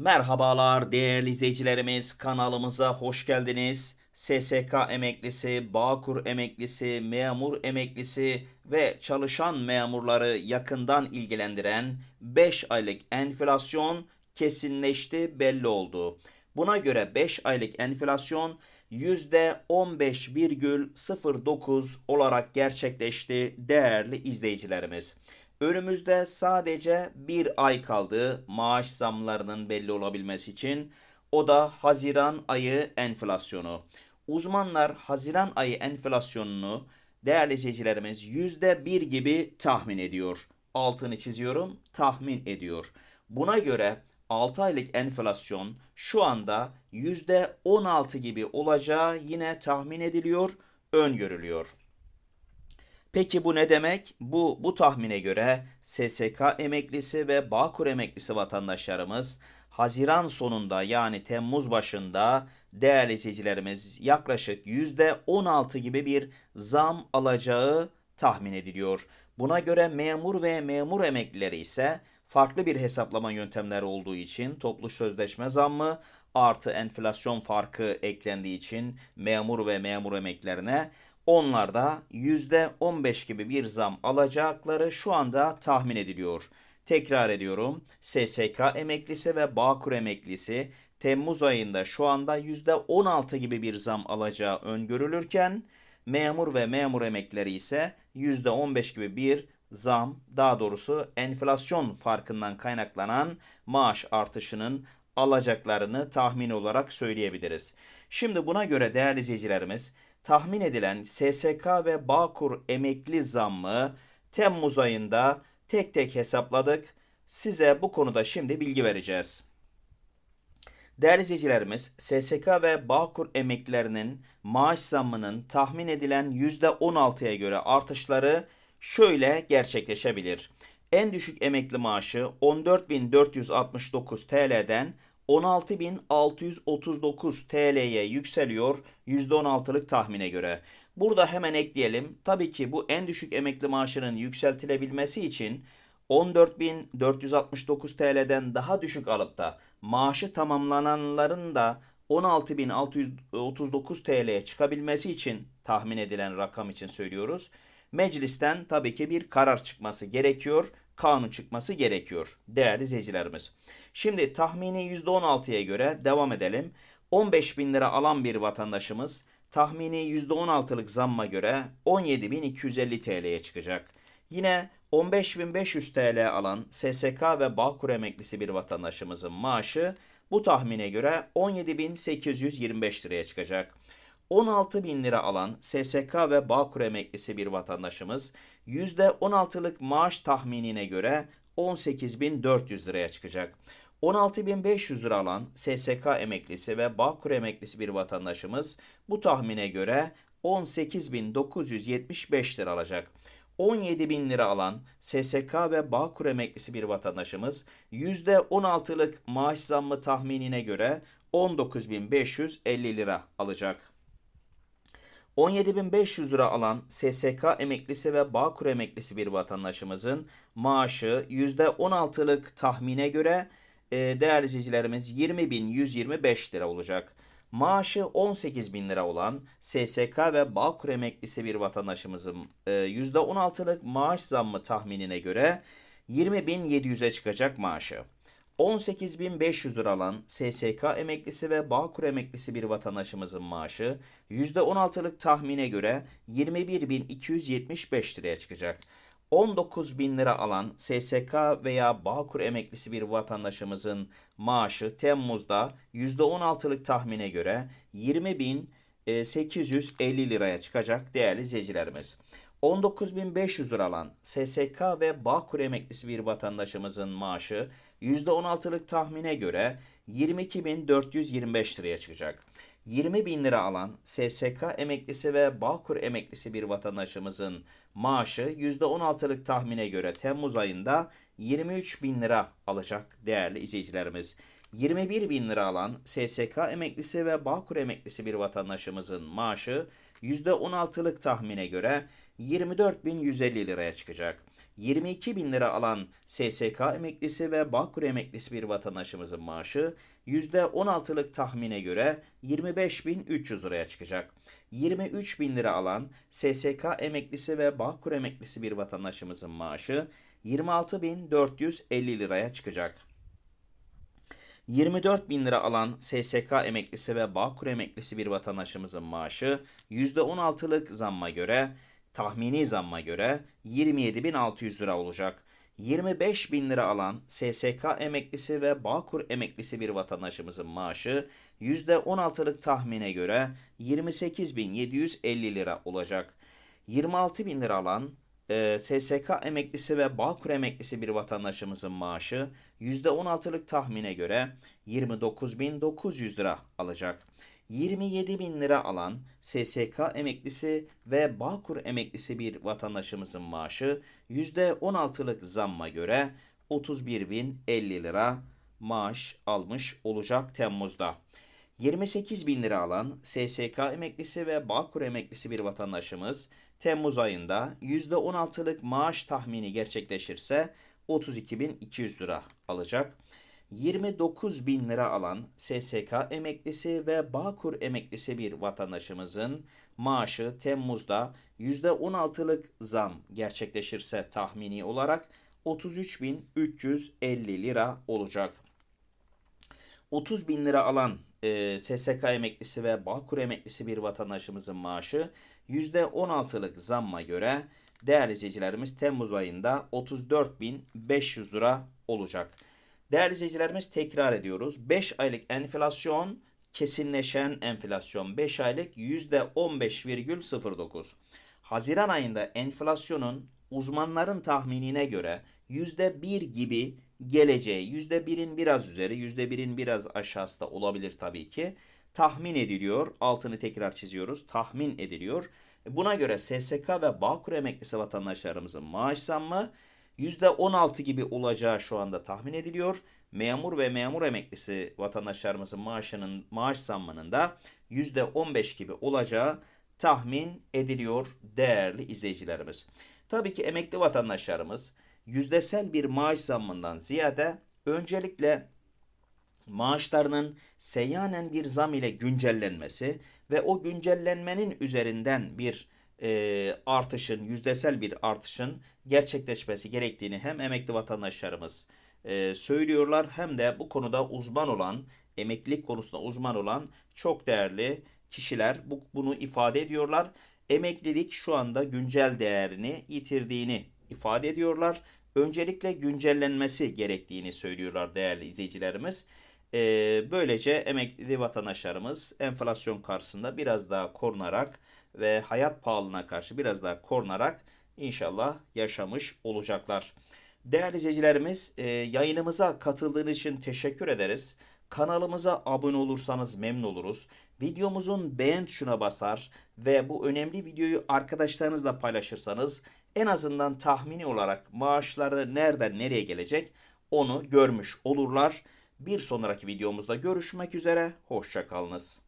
Merhabalar değerli izleyicilerimiz kanalımıza hoş geldiniz. SSK emeklisi, Bağkur emeklisi, memur emeklisi ve çalışan memurları yakından ilgilendiren 5 aylık enflasyon kesinleşti belli oldu. Buna göre 5 aylık enflasyon %15,09 olarak gerçekleşti değerli izleyicilerimiz. Önümüzde sadece bir ay kaldı maaş zamlarının belli olabilmesi için. O da Haziran ayı enflasyonu. Uzmanlar Haziran ayı enflasyonunu değerli izleyicilerimiz %1 gibi tahmin ediyor. Altını çiziyorum tahmin ediyor. Buna göre 6 aylık enflasyon şu anda %16 gibi olacağı yine tahmin ediliyor, öngörülüyor. Peki bu ne demek? Bu bu tahmine göre SSK emeklisi ve Bağkur emeklisi vatandaşlarımız Haziran sonunda yani Temmuz başında değerli izleyicilerimiz yaklaşık %16 gibi bir zam alacağı tahmin ediliyor. Buna göre memur ve memur emeklileri ise farklı bir hesaplama yöntemleri olduğu için toplu sözleşme zammı artı enflasyon farkı eklendiği için memur ve memur emeklerine onlar da %15 gibi bir zam alacakları şu anda tahmin ediliyor. Tekrar ediyorum. SSK emeklisi ve Bağkur emeklisi Temmuz ayında şu anda %16 gibi bir zam alacağı öngörülürken memur ve memur emekleri ise %15 gibi bir zam, daha doğrusu enflasyon farkından kaynaklanan maaş artışının alacaklarını tahmin olarak söyleyebiliriz. Şimdi buna göre değerli izleyicilerimiz tahmin edilen SSK ve Bağkur emekli zammı Temmuz ayında tek tek hesapladık. Size bu konuda şimdi bilgi vereceğiz. Değerli izleyicilerimiz, SSK ve Bağkur emeklilerinin maaş zammının tahmin edilen %16'ya göre artışları şöyle gerçekleşebilir. En düşük emekli maaşı 14.469 TL'den 16.639 TL'ye yükseliyor %16'lık tahmine göre. Burada hemen ekleyelim. Tabii ki bu en düşük emekli maaşının yükseltilebilmesi için 14.469 TL'den daha düşük alıp da maaşı tamamlananların da 16.639 TL'ye çıkabilmesi için tahmin edilen rakam için söylüyoruz. Meclisten tabii ki bir karar çıkması gerekiyor, kanun çıkması gerekiyor değerli izleyicilerimiz. Şimdi tahmini %16'ya göre devam edelim. 15 bin lira alan bir vatandaşımız tahmini %16'lık zamma göre 17.250 TL'ye çıkacak. Yine 15.500 TL alan SSK ve Bağkur emeklisi bir vatandaşımızın maaşı bu tahmine göre 17.825 liraya çıkacak. 16 bin lira alan SSK ve Bağkur emeklisi bir vatandaşımız %16'lık maaş tahminine göre 18.400 liraya çıkacak. 16.500 lira alan SSK emeklisi ve Bağkur emeklisi bir vatandaşımız bu tahmine göre 18.975 lira alacak. 17 bin lira alan SSK ve Bağkur emeklisi bir vatandaşımız %16'lık maaş zammı tahminine göre 19.550 lira alacak. 17.500 lira alan SSK emeklisi ve Bağkur emeklisi bir vatandaşımızın maaşı %16'lık tahmine göre e, değerli izleyicilerimiz 20.125 lira olacak. Maaşı 18 bin lira olan SSK ve Bağkur emeklisi bir vatandaşımızın e, %16'lık maaş zammı tahminine göre 20.700'e çıkacak maaşı. 18.500 lira alan SSK emeklisi ve Bağkur emeklisi bir vatandaşımızın maaşı %16'lık tahmine göre 21.275 liraya çıkacak. 19 bin lira alan SSK veya Bağkur emeklisi bir vatandaşımızın maaşı Temmuz'da %16'lık tahmine göre 20.850 liraya çıkacak değerli izleyicilerimiz. 19.500 lira alan SSK ve Bağkur emeklisi bir vatandaşımızın maaşı %16'lık tahmine göre 22.425 liraya çıkacak. 20 bin lira alan SSK emeklisi ve Bağkur emeklisi bir vatandaşımızın maaşı %16'lık tahmine göre Temmuz ayında 23 bin lira alacak değerli izleyicilerimiz. 21 bin lira alan SSK emeklisi ve Bağkur emeklisi bir vatandaşımızın maaşı %16'lık tahmine göre 24.150 liraya çıkacak. 22 bin lira alan SSK emeklisi ve Bağkur emeklisi bir vatandaşımızın maaşı %16'lık tahmine göre 25.300 liraya çıkacak. 23 bin lira alan SSK emeklisi ve Bağkur emeklisi bir vatandaşımızın maaşı 26.450 liraya çıkacak. 24 bin lira alan SSK emeklisi ve Bağkur emeklisi bir vatandaşımızın maaşı %16'lık zamma göre tahmini zamma göre 27.600 lira olacak. 25 bin lira alan SSK emeklisi ve Bağkur emeklisi bir vatandaşımızın maaşı %16'lık tahmine göre 28.750 lira olacak. 26 bin lira alan e, SSK emeklisi ve Bağkur emeklisi bir vatandaşımızın maaşı %16'lık tahmine göre 29.900 lira alacak. 27 bin lira alan SSK emeklisi ve Bağkur emeklisi bir vatandaşımızın maaşı %16'lık zamma göre 31.050 lira maaş almış olacak Temmuz'da. 28 bin lira alan SSK emeklisi ve Bağkur emeklisi bir vatandaşımız Temmuz ayında %16'lık maaş tahmini gerçekleşirse 32.200 lira alacak. 29 bin lira alan SSK emeklisi ve Bağkur emeklisi bir vatandaşımızın maaşı Temmuz'da %16'lık zam gerçekleşirse tahmini olarak 33.350 lira olacak. 30 bin lira alan e, SSK emeklisi ve Bağkur emeklisi bir vatandaşımızın maaşı %16'lık zamma göre değerli izleyicilerimiz Temmuz ayında 34.500 lira olacak. Değerli izleyicilerimiz tekrar ediyoruz. 5 aylık enflasyon kesinleşen enflasyon 5 aylık %15,09. Haziran ayında enflasyonun uzmanların tahminine göre %1 gibi geleceği %1'in biraz üzeri %1'in biraz aşağısı da olabilir tabii ki tahmin ediliyor. Altını tekrar çiziyoruz. Tahmin ediliyor. Buna göre SSK ve Bağkur emeklisi vatandaşlarımızın maaş zammı %16 gibi olacağı şu anda tahmin ediliyor. Memur ve memur emeklisi vatandaşlarımızın maaşının maaş zammının da %15 gibi olacağı tahmin ediliyor değerli izleyicilerimiz. Tabii ki emekli vatandaşlarımız yüzdesel bir maaş zammından ziyade öncelikle maaşlarının seyyanen bir zam ile güncellenmesi ve o güncellenmenin üzerinden bir e, artışın, yüzdesel bir artışın gerçekleşmesi gerektiğini hem emekli vatandaşlarımız e, söylüyorlar hem de bu konuda uzman olan, emeklilik konusunda uzman olan çok değerli kişiler bu, bunu ifade ediyorlar. Emeklilik şu anda güncel değerini yitirdiğini ifade ediyorlar. Öncelikle güncellenmesi gerektiğini söylüyorlar değerli izleyicilerimiz. Ee, böylece emekli vatandaşlarımız enflasyon karşısında biraz daha korunarak ve hayat pahalılığına karşı biraz daha korunarak inşallah yaşamış olacaklar. Değerli izleyicilerimiz e, yayınımıza katıldığınız için teşekkür ederiz. Kanalımıza abone olursanız memnun oluruz. Videomuzun beğen tuşuna basar ve bu önemli videoyu arkadaşlarınızla paylaşırsanız en azından tahmini olarak maaşları nereden nereye gelecek onu görmüş olurlar. Bir sonraki videomuzda görüşmek üzere. Hoşçakalınız.